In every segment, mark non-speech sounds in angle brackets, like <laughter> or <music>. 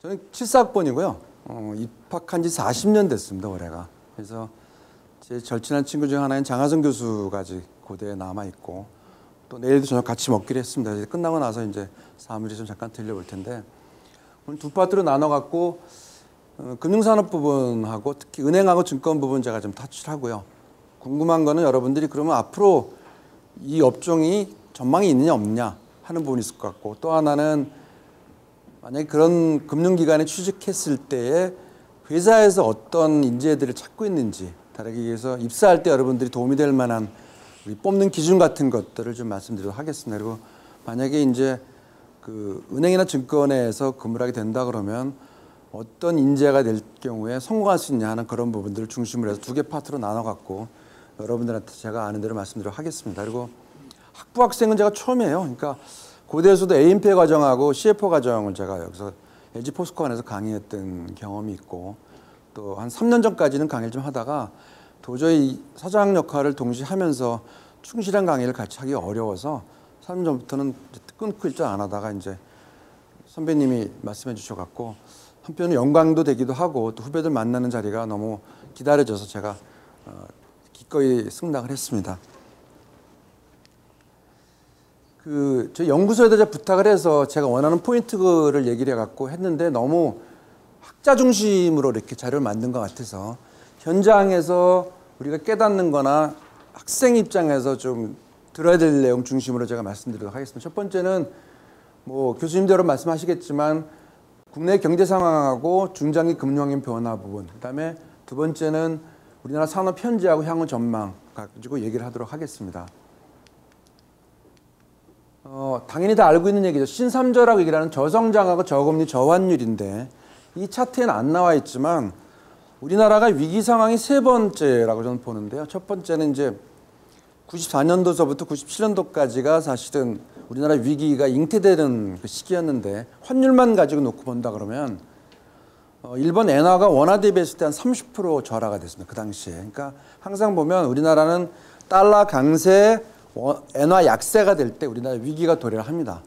저는 74학번이고요. 어, 입학한 지 40년 됐습니다, 올해가. 그래서 제 절친한 친구 중 하나인 장하성 교수가 아직 고대에 남아 있고 또 내일도 저녁 같이 먹기로 했습니다. 이제 끝나고 나서 이제 사무실에 좀 잠깐 들려볼 텐데 오늘 두 파트로 나눠 갖고 어, 금융산업 부분하고 특히 은행하고 증권 부분 제가 좀 타치를 하고요. 궁금한 거는 여러분들이 그러면 앞으로 이 업종이 전망이 있느냐 없느냐 하는 부분이 있을 것 같고 또 하나는 만약에 그런 금융기관에 취직했을 때에 회사에서 어떤 인재들을 찾고 있는지 다르게 얘기해서 입사할 때 여러분들이 도움이 될 만한 우리 뽑는 기준 같은 것들을 좀 말씀드리도록 하겠습니다. 그리고 만약에 이제 그 은행이나 증권에서 근무를 하게 된다 그러면 어떤 인재가 될 경우에 성공할 수 있냐 하는 그런 부분들을 중심으로 해서 두 개 파트로 나눠 갖고 여러분들한테 제가 아는 대로 말씀드리도록 하겠습니다. 그리고 학부 학생은 제가 처음이에요. 그러니까 고대에서도 AMP 과정하고 CFO 과정을 제가 여기서 LG 포스코 안에서 강의했던 경험이 있고 또 한 3년 전까지는 강의를 좀 하다가 도저히 사장 역할을 동시에 하면서 충실한 강의를 같이 하기 어려워서 3년 전부터는 끊고 일절 안 하다가 이제 선배님이 말씀해 주셔갖고 한편은 영광도 되기도 하고 또 후배들 만나는 자리가 너무 기다려져서 제가 어, 기꺼이 승낙을 했습니다. 그 저희 연구소에다 부탁을 해서 제가 원하는 포인트를 얘기를 해갖고 했는데 너무 학자 중심으로 이렇게 자료를 만든 것 같아서 현장에서 우리가 깨닫는 거나 학생 입장에서 좀 들어야 될 내용 중심으로 제가 말씀드리도록 하겠습니다. 첫 번째는 뭐 교수님대로 말씀하시겠지만 국내 경제 상황하고 중장기 금융환경 변화 부분, 그다음에 두 번째는 우리나라 산업 현재하고 향후 전망 가지고 얘기를 하도록 하겠습니다. 어, 당연히 다 알고 있는 얘기죠. 신삼조라고 얘기를 하는 저성장하고 저금리 저환율인데 이 차트에는 안 나와 있지만 우리나라가 위기 상황이 세 번째라고 저는 보는데요. 첫 번째는 이제 94년도서부터 97년도까지가 사실은 우리나라 위기가 잉태되는 그 시기였는데 환율만 가지고 놓고 본다 그러면 어, 일본 엔화가 원화 대비했을 때 한 30% 저하가 됐습니다. 그 당시에. 그러니까 항상 보면 우리나라는 달러 강세, 엔화 약세가 될 때 우리나라 위기가 도래를 합니다.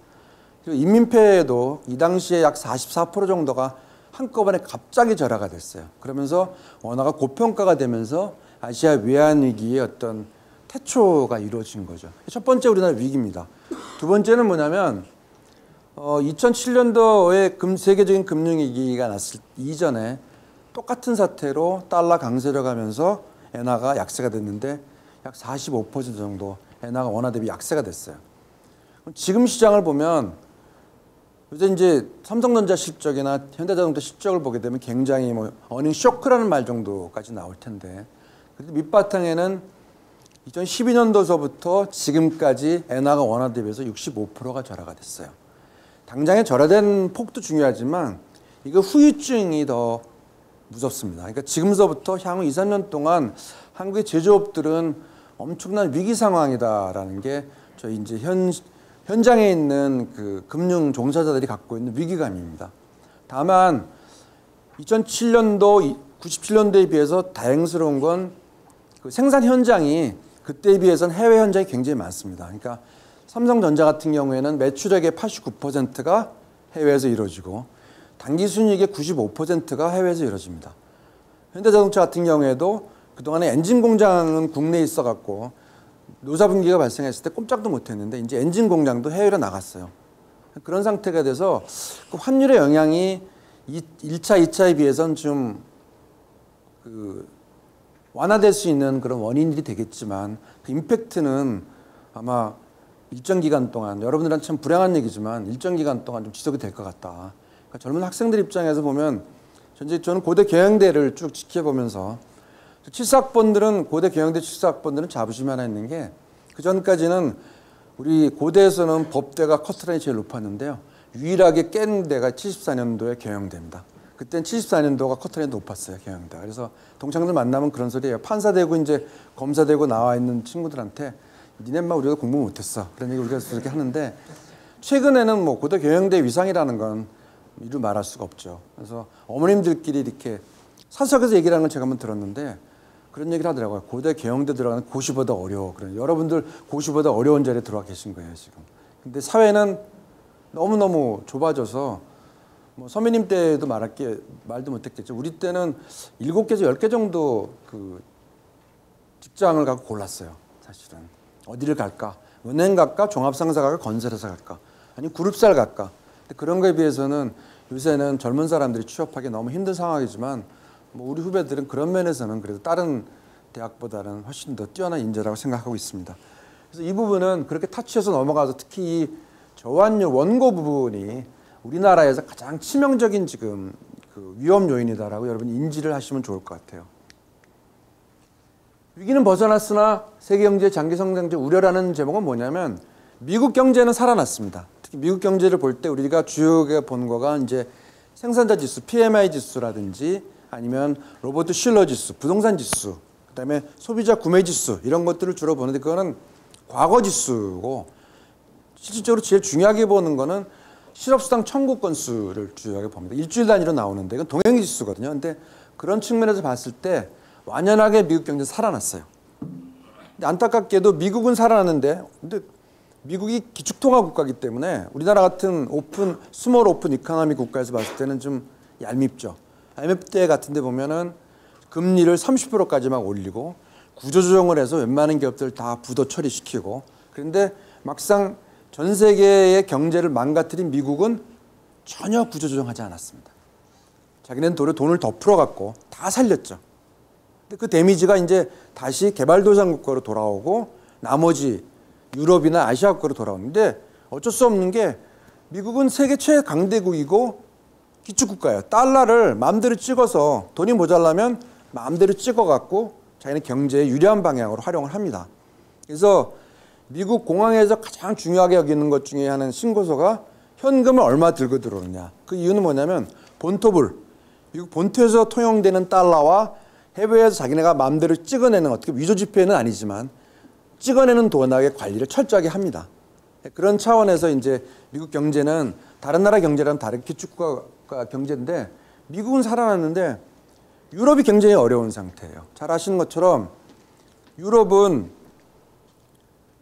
그리고 인민폐에도 이 당시에 약 44% 정도가 한꺼번에 갑자기 절하가 됐어요. 그러면서 원화가 고평가가 되면서 아시아 외환 위기의 어떤 태초가 이루어진 거죠. 첫 번째 우리나라 위기입니다. 두 번째는 뭐냐면 어, 2007년도에 금, 세계적인 금융위기가 났을 이전에 똑같은 사태로 달러 강세로 가면서 엔화가 약세가 됐는데 약 45% 정도 엔화가 원화 대비 약세가 됐어요. 지금 시장을 보면 요새 이제 삼성전자 실적이나 현대자동차 실적을 보게 되면 굉장히 뭐 어닝 쇼크라는 말 정도까지 나올 텐데 그래도 밑바탕에는 2012년도서부터 지금까지 엔화가 원화 대비해서 65%가 절하가 됐어요. 당장에 절하된 폭도 중요하지만 이거 후유증이 더 무섭습니다. 그러니까 지금서부터 향후 2, 3년 동안 한국의 제조업들은 엄청난 위기 상황이다라는 게 저희 이제 현 현장에 있는 그 금융 종사자들이 갖고 있는 위기감입니다. 다만 2007년도 97년도에 비해서 다행스러운 건 그 생산 현장이 그때에 비해서는 해외 현장이 굉장히 많습니다. 그러니까 삼성전자 같은 경우에는 매출액의 89%가 해외에서 이루어지고 단기 순이익의 95%가 해외에서 이루어집니다. 현대자동차 같은 경우에도 그동안에 엔진 공장은 국내에 있어 갖고 노사 분기가 발생했을 때 꼼짝도 못 했는데 이제 엔진 공장도 해외로 나갔어요. 그런 상태가 돼서 그 환율의 영향이 1차, 2차에 비해서는 좀그 완화될 수 있는 그런 원인들이 되겠지만 그 임팩트는 아마 일정 기간 동안 여러분들한테 참 불행한 얘기지만 일정 기간 동안 좀 지속이 될 것 같다. 그러니까 젊은 학생들 입장에서 보면 현재 저는 고대 경영대를 쭉 지켜보면서 7사학번들은 고대 경영대 7사학번들은 자부심이 하나 있는 게 그 전까지는 우리 고대에서는 법대가 커트라인이 제일 높았는데요. 유일하게 깬 데가 74년도에 경영대입니다. 그땐 74년도가 커트라인이 높았어요, 경영대. 그래서 동창들 만나면 그런 소리예요. 판사 되고 이제 검사 되고 나와 있는 친구들한테 니네 막 우리가 공부 못했어. 그런 얘기 우리가 그렇게 하는데 최근에는 뭐 고대 경영대 위상이라는 건 이루 말할 수가 없죠. 그래서 어머님들끼리 이렇게 사석에서 얘기를 하는 걸 제가 한번 들었는데 그런 얘기를 하더라고요. 고대 경영대 들어가는 고시보다 어려워. 그래 여러분들 고시보다 어려운 자리에 들어와 계신 거예요, 지금. 근데 사회는 너무 너무 좁아져서 뭐 선배님 때도 말할 게 말도 못했겠죠. 우리 때는 일곱 개에서 열 개 정도 그 직장을 갖고 골랐어요. 사실은 어디를 갈까? 은행 갈까? 종합상사 갈까? 건설회사 갈까? 아니 그룹사를 갈까? 근데 그런 거에 비해서는 요새는 젊은 사람들이 취업하기 너무 힘든 상황이지만 뭐 우리 후배들은 그런 면에서는 그래도 다른 대학보다는 훨씬 더 뛰어난 인재라고 생각하고 있습니다. 그래서 이 부분은 그렇게 타치해서 넘어가서 특히 이 저환율 원고 부분이 우리나라에서 가장 치명적인 지금 그 위험 요인이다라고 여러분 인지를 하시면 좋을 것 같아요. 위기는 벗어났으나 세계 경제 장기 성장제 우려라는 제목은 뭐냐면 미국 경제는 살아났습니다. 특히 미국 경제를 볼 때 우리가 주요하게 본 거가 이제 생산자 지수, PMI 지수라든지 아니면 로버트 슐러 지수, 부동산 지수, 그다음에 소비자 구매 지수 이런 것들을 주로 보는데 그거는 과거 지수고 실질적으로 제일 중요하게 보는 거는 실업수당 청구 건수를 주요하게 봅니다. 일주일 단위로 나오는데 이건 동행 지수거든요. 근데 그런 측면에서 봤을 때 완연하게 미국 경제 살아났어요. 안타깝게도 미국은 살아났는데 근데 미국이 기축통화 국가이기 때문에 우리나라 같은 오픈 스몰 오픈 이카노미 국가에서 봤을 때는 좀 얄밉죠. IMF 때 같은 데 보면은 금리를 30%까지만 올리고 구조조정을 해서 웬만한 기업들 다 부도 처리시키고 그런데 막상 전 세계의 경제를 망가뜨린 미국은 전혀 구조조정하지 않았습니다. 자기네는 도리어 돈을 더 풀어갖고 다 살렸죠. 근데 그 데미지가 이제 다시 개발도상 국가로 돌아오고 나머지 유럽이나 아시아 국가로 돌아오는데 어쩔 수 없는 게 미국은 세계 최강대국이고 기축국가예요. 달러를 마음대로 찍어서 돈이 모자라면 마음대로 찍어갖고 자기는 경제에 유리한 방향으로 활용을 합니다. 그래서 미국 공항에서 가장 중요하게 여기는 것 중에 하나는 신고서가 현금을 얼마 들고 들어오느냐. 그 이유는 뭐냐면 본토불, 미국 본토에서 통용되는 달러와 해외에서 자기네가 마음대로 찍어내는 어떻게 위조 지폐는 아니지만 찍어내는 돈의 관리를 철저하게 합니다. 그런 차원에서 이제 미국 경제는 다른 나라 경제랑 다른 기축 국가 경제인데 미국은 살아났는데 유럽이 굉장히 어려운 상태예요. 잘 아시는 것처럼 유럽은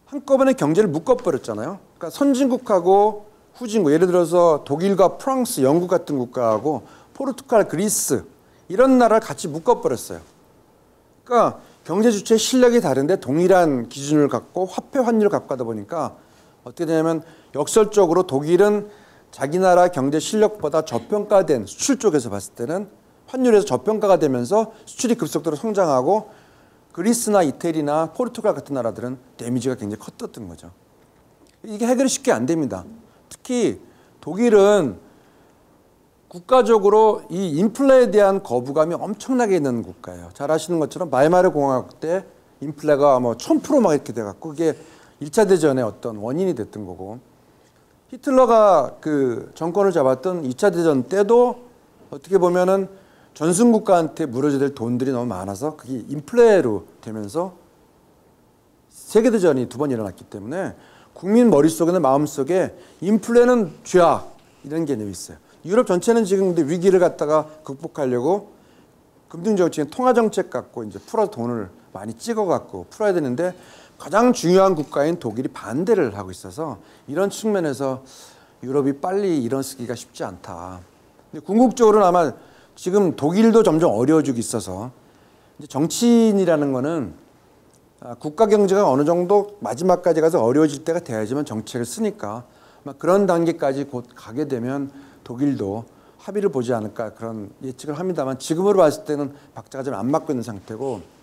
한꺼번에 경제를 묶어버렸잖아요. 그러니까 선진국하고 후진국, 예를 들어서 독일과 프랑스, 영국 같은 국가하고 포르투갈, 그리스 이런 나라를 같이 묶어버렸어요. 그러니까 경제 주체 실력이 다른데 동일한 기준을 갖고 화폐 환율을 갖고 하다 보니까 어떻게 되냐면 역설적으로 독일은 자기 나라 경제 실력보다 저평가된 수출 쪽에서 봤을 때는 환율에서 저평가가 되면서 수출이 급속도로 성장하고 그리스나 이태리나 포르투갈 같은 나라들은 데미지가 굉장히 컸던 거죠. 이게 해결이 쉽게 안 됩니다. 특히 독일은 국가적으로 이 인플레에 대한 거부감이 엄청나게 있는 국가예요. 잘 아시는 것처럼 마이마르 공화국 때 인플레가 뭐 1000%막 이렇게 돼갖고 그게 1차 대전의 어떤 원인이 됐던 거고 히틀러가 그 정권을 잡았던 2차 대전 때도 어떻게 보면은 전승 국가한테 물어줘야 될 돈들이 너무 많아서 그게 인플레로 되면서 세계 대전이 두 번 일어났기 때문에 국민 머릿속에는 마음속에 인플레는 죄악 이런 개념이 있어요. 유럽 전체는 지금 근데 위기를 갖다가 극복하려고 금융 정책 통화 정책 갖고 이제 풀어 돈을 많이 찍어 갖고 풀어야 되는데 가장 중요한 국가인 독일이 반대를 하고 있어서 이런 측면에서 유럽이 빨리 일어서기가 쉽지 않다. 근데 궁극적으로는 아마 지금 독일도 점점 어려워지고 있어서 정치인이라는 거는 아, 국가 경제가 어느 정도 마지막까지 가서 어려워질 때가 돼야지만 정책을 쓰니까 그런 단계까지 곧 가게 되면 독일도 합의를 보지 않을까 그런 예측을 합니다만 지금으로 봤을 때는 박자가 좀 안 맞고 있는 상태고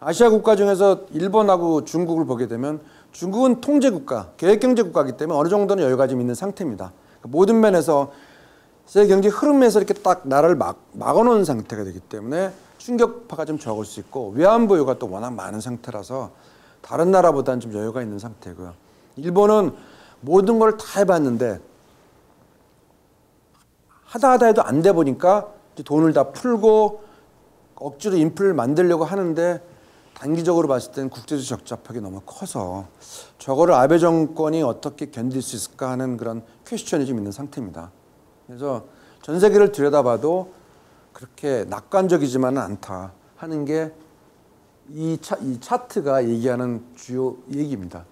아시아 국가 중에서 일본하고 중국을 보게 되면 중국은 통제 국가, 계획 경제 국가이기 때문에 어느 정도는 여유가 좀 있는 상태입니다. 모든 면에서 세계 경제 흐름에서 이렇게 딱 나라를 막, 막아놓은 상태가 되기 때문에 충격파가 좀 적을 수 있고 외환보유가 또 워낙 많은 상태라서 다른 나라보다는 좀 여유가 있는 상태고요. 일본은 모든 걸 다 해봤는데 하다 하다 해도 안 돼 보니까 돈을 다 풀고 억지로 인플을 만들려고 하는데 단기적으로 봤을 때는 국제적 적잡하게 너무 커서 저거를 아베 정권이 어떻게 견딜 수 있을까 하는 그런 퀘스천이 좀 있는 상태입니다. 그래서 전 세계를 들여다봐도 그렇게 낙관적이지만은 않다 하는 게이이 차트가 얘기하는 주요 얘기입니다.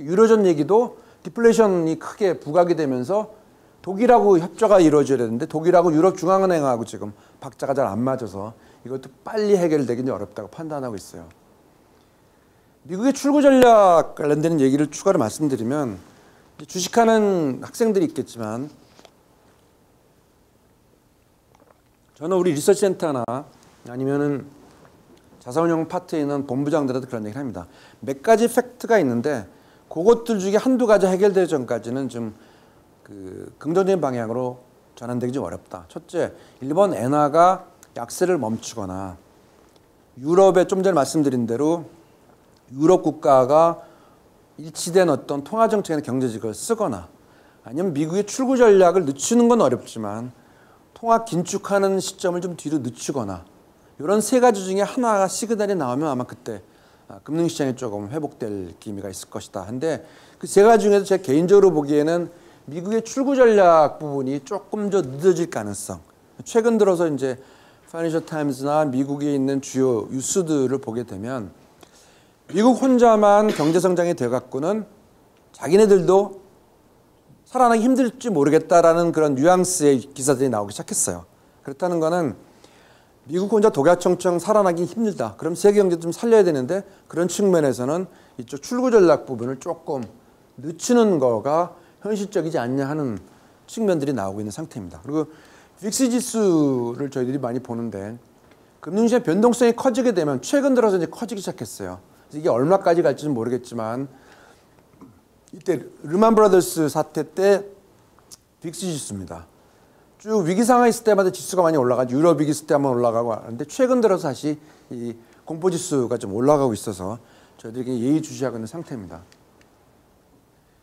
유로존 얘기도 디플레이션이 크게 부각이 되면서 독일하고 협조가 이루어져야 되는데 독일하고 유럽 중앙은행하고 지금 박자가 잘 안 맞아서 이것도 빨리 해결되기는 어렵다고 판단하고 있어요. 미국의 출구 전략 관련되는 얘기를 추가로 말씀드리면 주식하는 학생들이 있겠지만 저는 우리 리서치 센터나 아니면은 자산운용 파트에 있는 본부장들한테 그런 얘기를 합니다. 몇 가지 팩트가 있는데 그것들 중에 한두 가지 해결되기 전까지는 좀 그 긍정적인 방향으로 전환되기 좀 어렵다. 첫째, 일본 엔화가 약세를 멈추거나 유럽에 좀 전에 말씀드린 대로 유럽 국가가 일치된 어떤 통화 정책이나 경제직을 쓰거나 아니면 미국의 출구 전략을 늦추는 건 어렵지만 통화 긴축하는 시점을 좀 뒤로 늦추거나 이런 세 가지 중에 하나가 시그널이 나오면 아마 그때 아, 금융시장이 조금 회복될 기미가 있을 것이다. 한데 그 세 가지 중에서 제가 개인적으로 보기에는 미국의 출구 전략 부분이 조금 더 늦어질 가능성. 최근 들어서 이제 파이낸셜 타임즈나 미국에 있는 주요 뉴스들을 보게 되면 미국 혼자만 경제 성장이 돼 갖고는 자기네들도 살아나기 힘들지 모르겠다라는 그런 뉘앙스의 기사들이 나오기 시작했어요. 그렇다는 거는 미국 혼자 독야청청 살아나기 힘들다. 그럼 세계 경제 좀 살려야 되는데 그런 측면에서는 이쪽 출구 전략 부분을 조금 늦추는 거가 현실적이지 않냐 하는 측면들이 나오고 있는 상태입니다. 그리고 빅스 지수를 저희들이 많이 보는데 금융시장 변동성이 커지게 되면 최근 들어서 이제 커지기 시작했어요. 이게 얼마까지 갈지는 모르겠지만 이때 르만 브라더스 사태 때 빅스 지수입니다. 쭉 위기 상황 있을 때마다 지수가 많이 올라가죠. 유럽 위기 있을 때 한번 올라가고 하는데 최근 들어서 다시 이 공포 지수가 좀 올라가고 있어서 저희들이 예의주시하고 있는 상태입니다.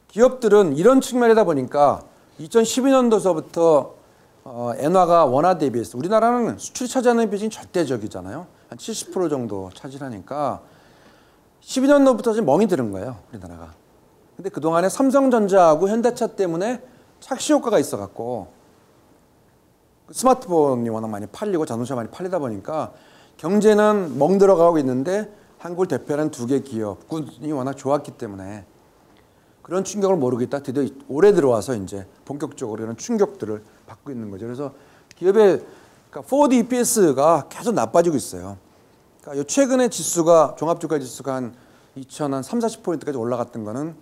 기업들은 이런 측면이다 보니까 2012년도서부터 어, 엔화가 원화 대비해서 우리나라는 수출이 차지하는 비중이 절대적이잖아요. 한 70% 정도 차지하니까 12년도부터 지금 멍이 들은 거예요. 우리나라가. 근데 그동안에 삼성전자하고 현대차 때문에 착시 효과가 있어 갖고 스마트폰이 워낙 많이 팔리고 자동차 많이 팔리다 보니까 경제는 멍 들어가고 있는데 한국을 대표하는 두 개 기업군이 워낙 좋았기 때문에 그런 충격을 모르겠다. 드디어 올해 들어와서 이제 본격적으로 이런 충격들을 받고 있는 거죠. 그래서 기업의 그러니까 4D EPS가 계속 나빠지고 있어요. 그러니까 최근에 지수가 종합주가 지수가 한 2,000한 3, 40포인트까지 올라갔던 거는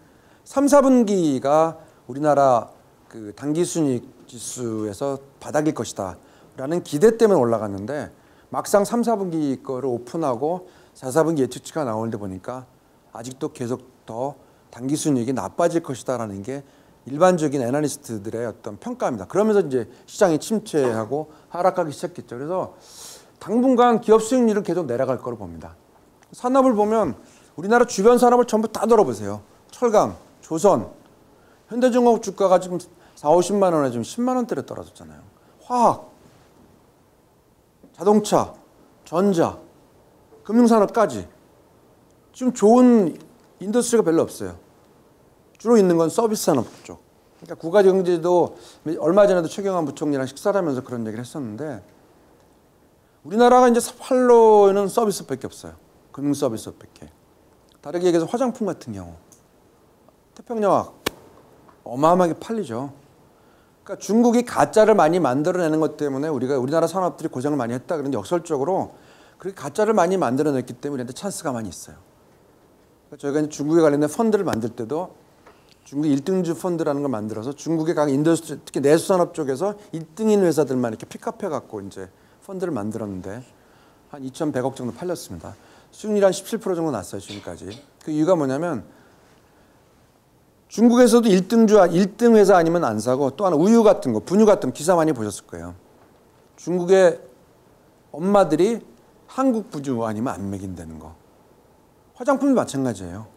3, 4분기가 우리나라 그 단기 순이익 지수에서 바닥일 것이다. 라는 기대 때문에 올라갔는데 막상 3, 4분기 거를 오픈하고 4, 4분기 예측치가 나오는데 보니까 아직도 계속 더 단기 순이익이 나빠질 것이다라는 게 일반적인 애널리스트들의 어떤 평가입니다. 그러면서 이제 시장이 침체하고 하락하기 시작했죠. 그래서 당분간 기업 수익률은 계속 내려갈 거로 봅니다. 산업을 보면 우리나라 주변 산업을 전부 다 돌아보세요. 철강, 조선, 현대중공업 주가가 지금 4, 50만 원에 지금 10만 원대로 떨어졌잖아요. 화학, 자동차, 전자, 금융산업까지 지금 좋은 인더스트리가 별로 없어요. 주로 있는 건 서비스 산업 쪽. 그러니까 국가 경제도 얼마 전에도 최경환 부총리랑 식사를 하면서 그런 얘기를 했었는데 우리나라가 이제 팔로는 서비스밖에 없어요. 금융 서비스밖에. 다르게 얘기해서 화장품 같은 경우 태평양학 어마어마하게 팔리죠. 그러니까 중국이 가짜를 많이 만들어내는 것 때문에 우리가 우리나라 산업들이 고생을 많이 했다 그런데 역설적으로 그렇게 가짜를 많이 만들어냈기 때문에 찬스가 많이 있어요. 그러니까 저희가 중국에 관련된 펀드를 만들 때도 중국 1등주 펀드라는 걸 만들어서 중국의 각 인더스트리 특히 내수산업 쪽에서 1등인 회사들만 이렇게 픽업해 갖고 이제 펀드를 만들었는데 한 2,100억 정도 팔렸습니다. 수익률 한17% 정도 났어요 지금까지. 그 이유가 뭐냐면 중국에서도 1등주 1등 회사 아니면 안 사고 또 하나 우유 같은 거, 분유 같은 거 기사 많이 보셨을 거예요. 중국의 엄마들이 한국 부주 아니면 안 먹인다는 거. 화장품도 마찬가지예요.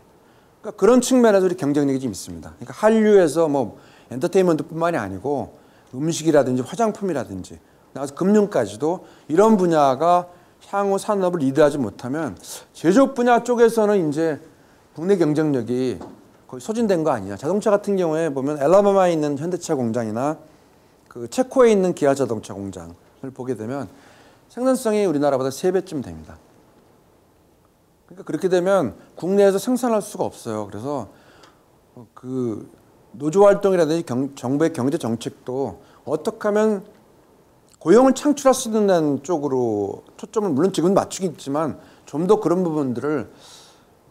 그러니까 그런 측면에서 우리 경쟁력이 좀 있습니다. 그러니까 한류에서 뭐 엔터테인먼트뿐만이 아니고 음식이라든지 화장품이라든지 나와서 금융까지도 이런 분야가 향후 산업을 리드하지 못하면 제조업 분야 쪽에서는 이제 국내 경쟁력이 거의 소진된 거 아니냐. 자동차 같은 경우에 보면 엘라바마에 있는 현대차 공장이나 그 체코에 있는 기아 자동차 공장을 보게 되면 생산성이 우리나라보다 세배쯤 됩니다. 그러니까 그렇게 되면 국내에서 생산할 수가 없어요. 그래서 그 노조 활동이라든지 경, 정부의 경제 정책도 어떻게 하면 고용을 창출할 수 있는 쪽으로 초점을 물론 지금 맞추긴 있지만 좀 더 그런 부분들을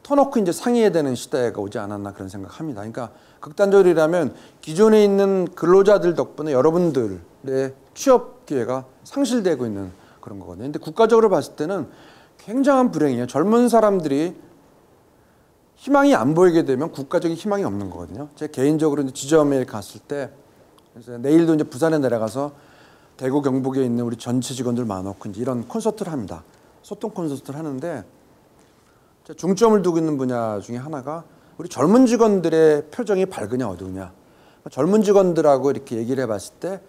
터놓고 이제 상의해야 되는 시대가 오지 않았나 그런 생각합니다. 그러니까 극단적이라면 기존에 있는 근로자들 덕분에 여러분들의 취업 기회가 상실되고 있는 그런 거거든요. 근데 국가적으로 봤을 때는 굉장한 불행이에요. 젊은 사람들이 희망이 안 보이게 되면 국가적인 희망이 없는 거거든요. 제 개인적으로 이제 지점에 갔을 때 내일도 이제 부산에 내려가서 대구 경북에 있는 우리 전체 직원들 많았고 이제 이런 콘서트를 합니다. 소통 콘서트를 하는데 중점을 두고 있는 분야 중에 하나가 우리 젊은 직원들의 표정이 밝으냐 어두우냐. 젊은 직원들하고 이렇게 얘기를 해봤을 때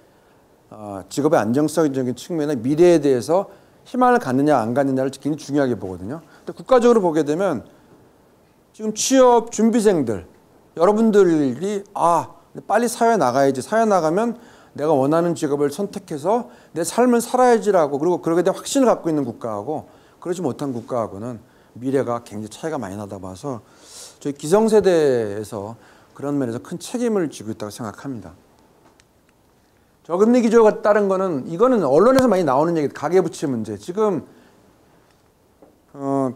어, 직업의 안정성적인 측면에 미래에 대해서 희망을 갖느냐 안 갖느냐를 굉장히 중요하게 보거든요. 근데 국가적으로 보게 되면 지금 취업 준비생들 여러분들이 아 빨리 사회 나가야지 사회 나가면 내가 원하는 직업을 선택해서 내 삶을 살아야지라고 그리고 그러게 된 확신을 갖고 있는 국가하고 그러지 못한 국가하고는 미래가 굉장히 차이가 많이 나다 봐서 저희 기성세대에서 그런 면에서 큰 책임을 지고 있다고 생각합니다. 저금리 기조가 따른 거는 이거는 언론에서 많이 나오는 얘기 가계부채 문제. 지금 어,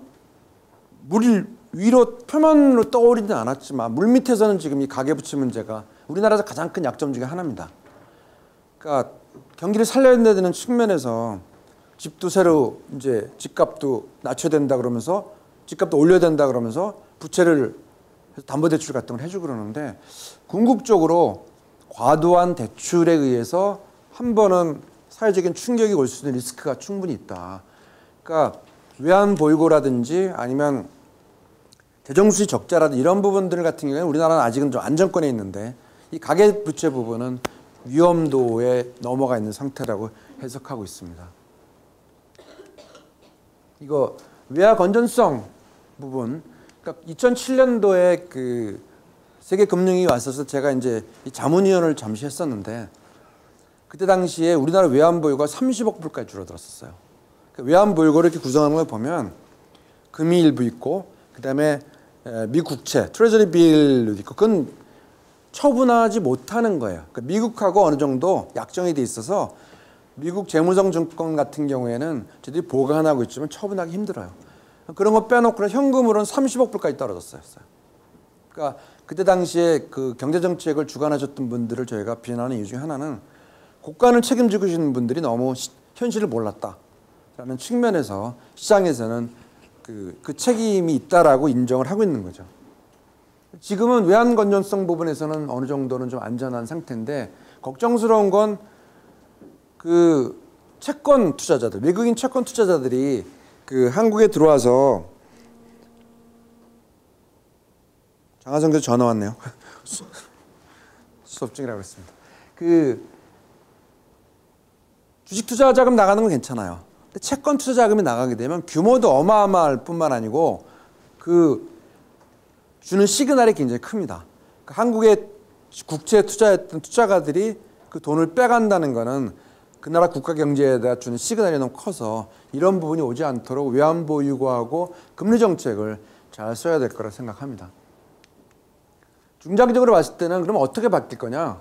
물 위로 표면으로 떠오르지는 않았지만 물 밑에서는 지금 이 가계부채 문제가 우리나라에서 가장 큰 약점 중에 하나입니다. 그러니까 경기를 살려야 되는 측면에서 집도 새로 이제 집값도 낮춰야 된다 그러면서 집값도 올려야 된다 그러면서 부채를 담보대출 같은 걸 해주고 그러는데 궁극적으로 과도한 대출에 의해서 한 번은 사회적인 충격이 올 수 있는 리스크가 충분히 있다. 그러니까 외환 보유고라든지 아니면 재정수지 적자라든지 이런 부분들 같은 경우에는 우리나라는 아직은 좀 안정권에 있는데 이 가계 부채 부분은 위험도에 넘어가 있는 상태라고 해석하고 있습니다. 이거 외화 건전성 부분, 그러니까 2007년도에 그 세계 금융위 왔어서 제가 이제 자문위원을 잠시 했었는데 그때 당시에 우리나라 외환 보유가 30억 불까지 줄어들었었어요. 그 외환 보유고를 이렇게 구성하는 걸 보면 금이 일부 있고 그다음에 미 국채, 트레저리 빌도 있고 그건 처분하지 못하는 거예요. 그러니까 미국하고 어느 정도 약정이 돼 있어서 미국 재무성 증권 같은 경우에는 저희들이 보관하고 있지만 처분하기 힘들어요. 그런 거 빼놓고 현금으로는 30억 불까지 떨어졌어요. 그러니까 그때 당시에 그 경제 정책을 주관하셨던 분들을 저희가 비난하는 이유 중에 하나는 국가를 책임지고 계시는 분들이 너무 시, 현실을 몰랐다라는 측면에서 시장에서는 그, 그 책임이 있다라고 인정을 하고 있는 거죠. 지금은 외환 건전성 부분에서는 어느 정도는 좀 안전한 상태인데 걱정스러운 건 그 채권 투자자들, 외국인 채권 투자자들이 그 한국에 들어와서 장하성 교수 전화 왔네요. <laughs> 수업 중이라고 했습니다. 그 주식 투자 자금 나가는 건 괜찮아요. 근데 채권 투자 자금이 나가게 되면 규모도 어마어마할 뿐만 아니고 그 주는 시그널이 굉장히 큽니다. 그 한국의 국채에 투자했던 투자가들이 그 돈을 빼간다는 것은 그 나라 국가 경제에다 주는 시그널이 너무 커서 이런 부분이 오지 않도록 외환 보 유고하고 금리 정책을 잘 써야 될 거라 생각합니다. 중장기적으로 봤을 때는 그럼 어떻게 바뀔 거냐?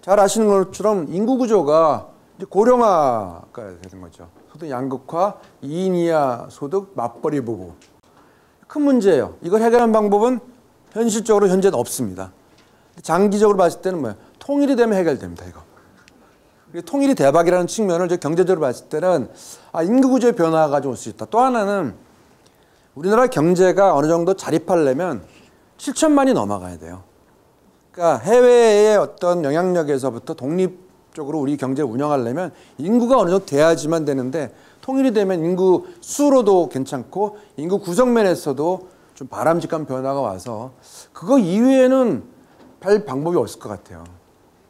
잘 아시는 것처럼 인구 구조가 이제 고령화가 되는 거죠. 소득 양극화, 2인 이하 소득 맞벌이 부부. 큰 문제예요. 이걸 해결하는 방법은 현실적으로 현재는 없습니다. 장기적으로 봤을 때는 뭐예요? 통일이 되면 해결됩니다. 이거. 통일이 대박이라는 측면을 경제적으로 봤을 때는 아, 인구 구조의 변화가 좀 올 수 있다. 또 하나는 우리나라 경제가 어느 정도 자립하려면 7천만이 넘어가야 돼요. 그러니까 해외의 어떤 영향력에서부터 독립적으로 우리 경제를 운영하려면 인구가 어느 정도 돼야지만 되는데 통일이 되면 인구 수로도 괜찮고 인구 구성면에서도 좀 바람직한 변화가 와서 그거 이외에는 별 방법이 없을 것 같아요.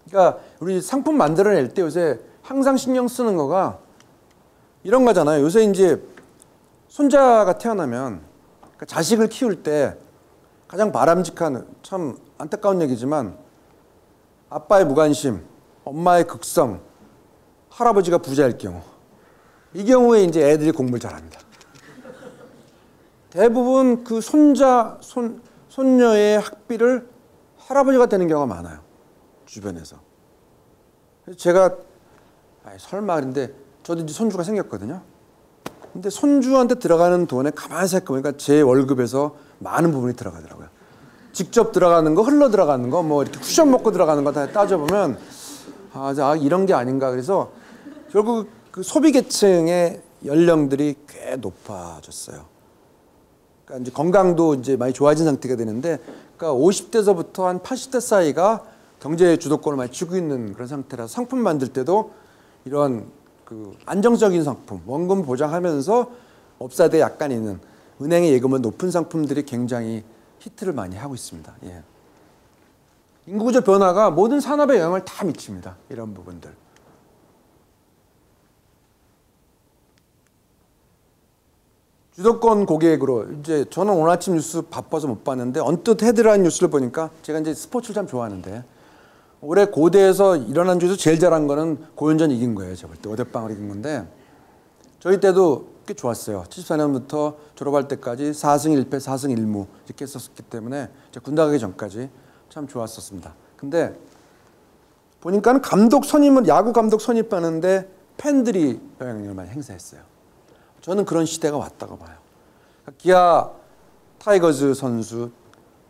그러니까 우리 상품 만들어낼 때 요새 항상 신경 쓰는 거가 이런 거잖아요. 요새 이제 손자가 태어나면 그러니까 자식을 키울 때 가장 바람직한 참 안타까운 얘기지만 아빠의 무관심, 엄마의 극성, 할아버지가 부자일 경우 이 경우에 이제 애들이 공부를 잘합니다. 대부분 그 손자, 손, 손녀의 학비를 할아버지가 되는 경우가 많아요. 주변에서. 제가 설마 근데 저도 이제 손주가 생겼거든요. 근데 손주한테 들어가는 돈에 가만히 생각해보니까 제 월급에서 많은 부분이 들어가더라고요. 직접 들어가는 거, 흘러 들어가는 거, 뭐 이렇게 쿠션 먹고 들어가는 거 다 따져보면 아, 아, 이런 게 아닌가. 그래서 결국 그 소비 계층의 연령들이 꽤 높아졌어요. 그러니까 이제 건강도 이제 많이 좋아진 상태가 되는데, 그러니까 50대서부터 한 80대 사이가 경제 주도권을 많이 쥐고 있는 그런 상태라 상품 만들 때도 이런 그 안정적인 상품, 원금 보장하면서 업사대 약간 있는 은행의 예금은 높은 상품들이 굉장히 히트를 많이 하고 있습니다. 예. 인구구조 변화가 모든 산업에 영향을 다 미칩니다. 이런 부분들. 주도권 고객으로 이제 저는 오늘 아침 뉴스 바빠서 못 봤는데 언뜻 헤드라인 뉴스를 보니까 제가 이제 스포츠를 참 좋아하는데 올해 고대에서 일어난 중에서 제일 잘한 거는 고연전 이긴 거예요. 제가 볼때 어대빵을 이긴 건데 저희 때도 꽤 좋았어요. 74년부터 졸업할 때까지 4승 1패 4승 1무 이렇게 했었기 때문에 군대 가기 전까지 참 좋았었습니다. 근데 보니까 는 감독 선임을 야구 감독 선임하는데 팬들이 영향력을 많이 행사했어요. 저는 그런 시대가 왔다고 봐요. 기아 타이거즈 선수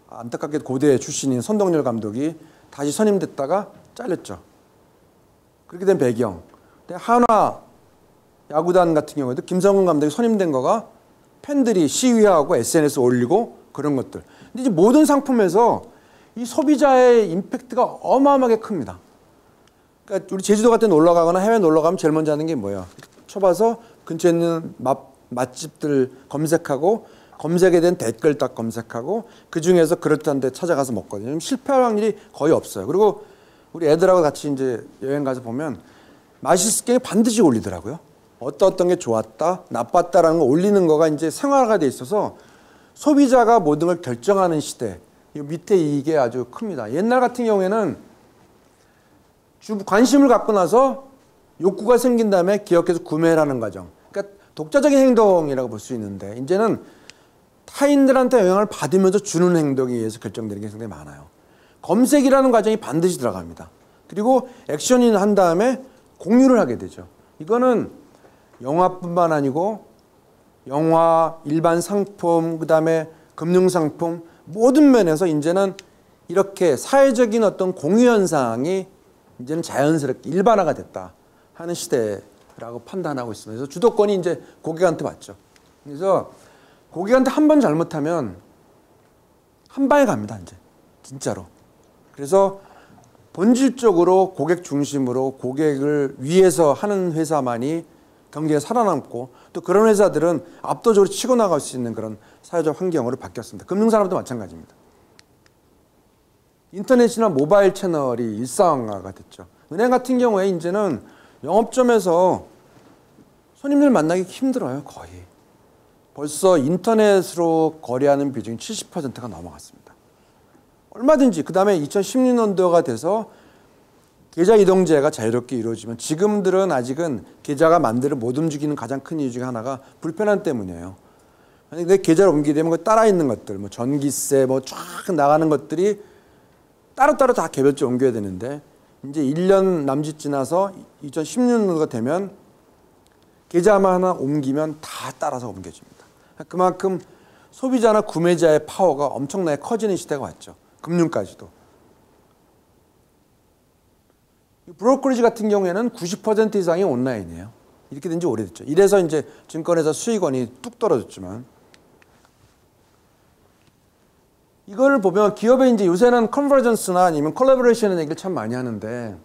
안타깝게 고대 출신인 선동열 감독이 다시 선임됐다가 잘렸죠. 그렇게 된 배경. 한화 야구단 같은 경우에도 김성훈 감독이 선임된 거가 팬들이 시위하고 SNS 올리고 그런 것들. 근데 이제 모든 상품에서 이 소비자의 임팩트가 어마어마하게 큽니다. 그러니까 우리 제주도 같은 데 놀러 가거나 해외 놀러 가면 제일 먼저 하는 게 뭐야? 쳐봐서 근처에 있는 맛, 맛집들 검색하고 검색에 대한 댓글 딱 검색하고 그 중에서 그럴듯한 데 찾아가서 먹거든요. 실패할 확률이 거의 없어요. 그리고 우리 애들하고 같이 이제 여행 가서 보면 맛있을 게 반드시 올리더라고요. 어떤 어떤 게 좋았다, 나빴다라는 거 올리는 거가 이제 생활화가 돼 있어서 소비자가 모든 걸 결정하는 시대. 이 밑에 이게 아주 큽니다. 옛날 같은 경우에는 관심을 갖고 나서 욕구가 생긴 다음에 기억해서 구매를 하는 과정. 그러니까 독자적인 행동이라고 볼 수 있는데 이제는 타인들한테 영향을 받으면서 주는 행동에 의해서 결정되는 게 상당히 많아요. 검색이라는 과정이 반드시 들어갑니다. 그리고 액션인 한 다음에 공유를 하게 되죠. 이거는 영화뿐만 아니고 영화, 일반 상품, 그 다음에 금융 상품 모든 면에서 이제는 이렇게 사회적인 어떤 공유 현상이 이제는 자연스럽게 일반화가 됐다 하는 시대라고 판단하고 있습니다. 그래서 주도권이 이제 고객한테 맞죠. 그래서 고객한테 한 번 잘못하면 한 방에 갑니다, 이제. 진짜로. 그래서 본질적으로 고객 중심으로 고객을 위해서 하는 회사만이 경기에 살아남고 또 그런 회사들은 압도적으로 치고 나갈 수 있는 그런 사회적 환경으로 바뀌었습니다. 금융산업도 마찬가지입니다. 인터넷이나 모바일 채널이 일상화가 됐죠. 은행 같은 경우에 이제는 영업점에서 손님들 만나기 힘들어요, 거의. 벌써 인터넷으로 거래하는 비중이 70%가 넘어갔습니다. 얼마든지 그 다음에 2016년도가 돼서 계좌 이동제가 자유롭게 이루어지면 지금들은 아직은 계좌가 만들어 못 움직이는 가장 큰 이유 중에 하나가 불편함 때문이에요. 근데 계좌를 옮기게 되면 그 따라 있는 것들, 뭐 전기세 뭐 쫙 나가는 것들이 따로따로 다 개별적으로 옮겨야 되는데 이제 1년 남짓 지나서 2016년도가 되면 계좌만 하나 옮기면 다 따라서 옮겨집니다. 그만큼 소비자나 구매자의 파워가 엄청나게 커지는 시대가 왔죠. 금융까지도. 브로커리지 같은 경우에는 90% 이상이 온라인이에요. 이렇게 된 지 오래됐죠. 이래서 이제 증권회사 수익원이 뚝 떨어졌지만 이거를 보면 기업의 이제 요새는 컨버전스나 아니면 콜라보레이션의 얘기를 참 많이 하는데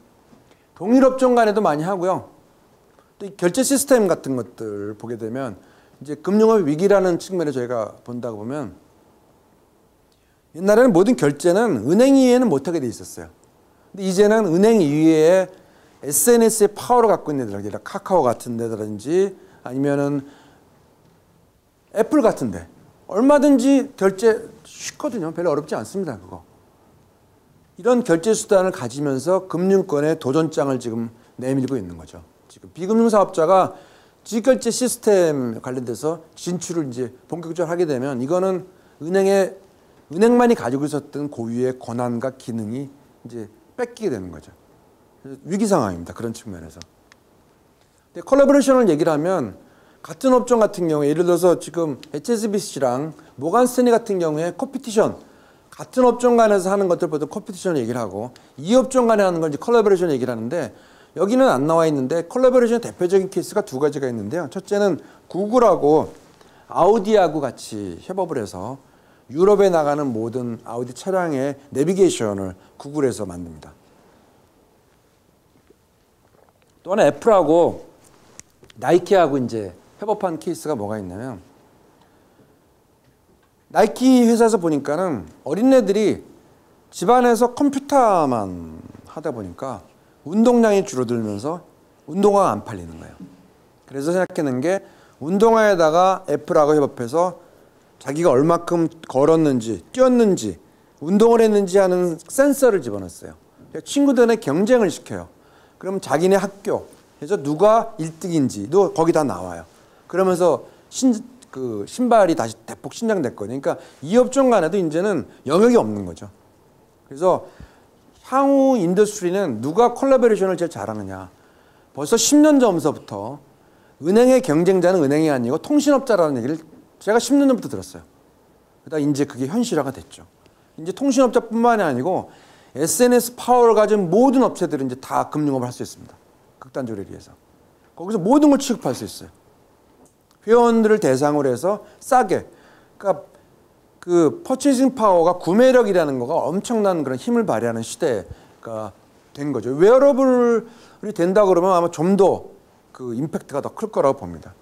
동일 업종 간에도 많이 하고요. 또 결제 시스템 같은 것들 보게 되면 이제 금융업 위기라는 측면에 저희가 본다고 보면 옛날에는 모든 결제는 은행 이 외에는 못하게 돼 있었어요. 근데 이제는 은행 이외에 SNS의 파워를 갖고 있는 데들, 카카오 같은 데라든지 아니면은 애플 같은 데 얼마든지 결제 쉽거든요. 별로 어렵지 않습니다. 그거. 이런 결제 수단을 가지면서 금융권의 도전장을 지금 내밀고 있는 거죠. 지금 비금융 사업자가 지결제 시스템 관련돼서 진출을 이제 본격적으로 하게 되면 이거는 은행의 은행만이 가지고 있었던 고유의 권한과 기능이 이제 뺏기게 되는 거죠. 위기 상황입니다. 그런 측면에서. 근데 컬래버레이션을 얘기를 하면 같은 업종 같은 경우에 예를 들어서 지금 HSBC랑 모간 스탠리 같은 경우에 코피티션 같은 업종 간에서 하는 것들보다 코피티션 얘기를 하고 이 업종 간에 하는 걸 이제 컬래버레이션 얘기를 하는데 여기는 안 나와 있는데 컬래버레이션 대표적인 케이스가 두 가지가 있는데요. 첫째는 구글하고 아우디하고 같이 협업을 해서 유럽에 나가는 모든 아우디 차량의 내비게이션을 구글에서 만듭니다. 또 하나 애플하고 나이키하고 이제 협업한 케이스가 뭐가 있냐면 나이키 회사에서 보니까는 어린애들이 집안에서 컴퓨터만 하다 보니까 운동량이 줄어들면서 운동화가 안 팔리는 거예요. 그래서 생각해낸 게 운동화에다가 애플하고 협업해서 자기가 얼마큼 걸었는지 뛰었는지 운동을 했는지 하는 센서를 집어넣었어요. 친구들의 경쟁을 시켜요. 그럼 자기네 학교 그래서 누가 1등인지도 거기 다 나와요. 그러면서 신, 그 신발이 다시 대폭 신장됐거든요. 그러니까 이 업종 간에도 이제는 영역이 없는 거죠. 그래서 향후 인더스트리는 누가 콜라보레이션을 제일 잘하느냐. 벌써 10년 전서부터 은행의 경쟁자는 은행이 아니고 통신업자라는 얘기를 제가 10년 전부터 들었어요. 그러다 이제 그게 현실화가 됐죠. 이제 통신업자뿐만이 아니고 SNS 파워를 가진 모든 업체들은 이제 다 금융업을 할 수 있습니다. 극단적으로 얘기해서. 거기서 모든 걸 취급할 수 있어요. 회원들을 대상으로 해서 싸게. 그러니까 그 퍼체이징 파워가 구매력이라는 거가 엄청난 그런 힘을 발휘하는 시대가 된 거죠. 웨어러블이 된다 그러면 아마 좀 더 그 임팩트가 더 클 거라고 봅니다.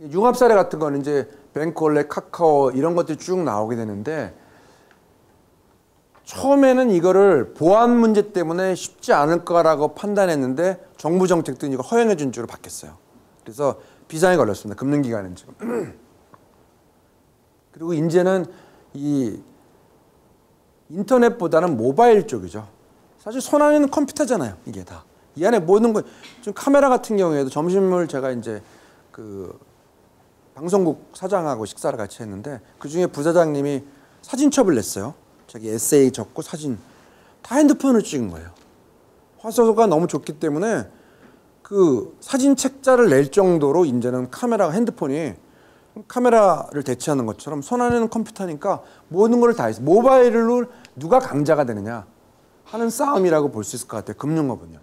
융합 사례 같은 거는 이제 뱅콜레, 카카오 이런 것들이 쭉 나오게 되는데 처음에는 이거를 보안 문제 때문에 쉽지 않을 거라고 판단했는데 정부 정책도 이거 허용해 준 줄로 바뀌었어요. 그래서 비상에 걸렸습니다. 금융 기관은 지금. <clears throat> 그리고 이제는 이 인터넷보다는 모바일 쪽이죠. 사실 손 안에는 컴퓨터잖아요. 이게 다. 이 안에 모든 거, 지금 카메라 같은 경우에도 점심을 제가 이제 그 방송국 사장하고 식사를 같이 했는데 그 중에 부사장님이 사진첩을 냈어요. 자기 에세이 적고 사진 다 핸드폰으로 찍은 거예요. 화소가 너무 좋기 때문에 그 사진 책자를 낼 정도로 이제는 카메라가 핸드폰이 카메라를 대체하는 것처럼 손 안에는 컴퓨터니까 모든 걸 다 해서 모바일로 누가 강자가 되느냐 하는 싸움이라고 볼 수 있을 것 같아요. 금융업은요.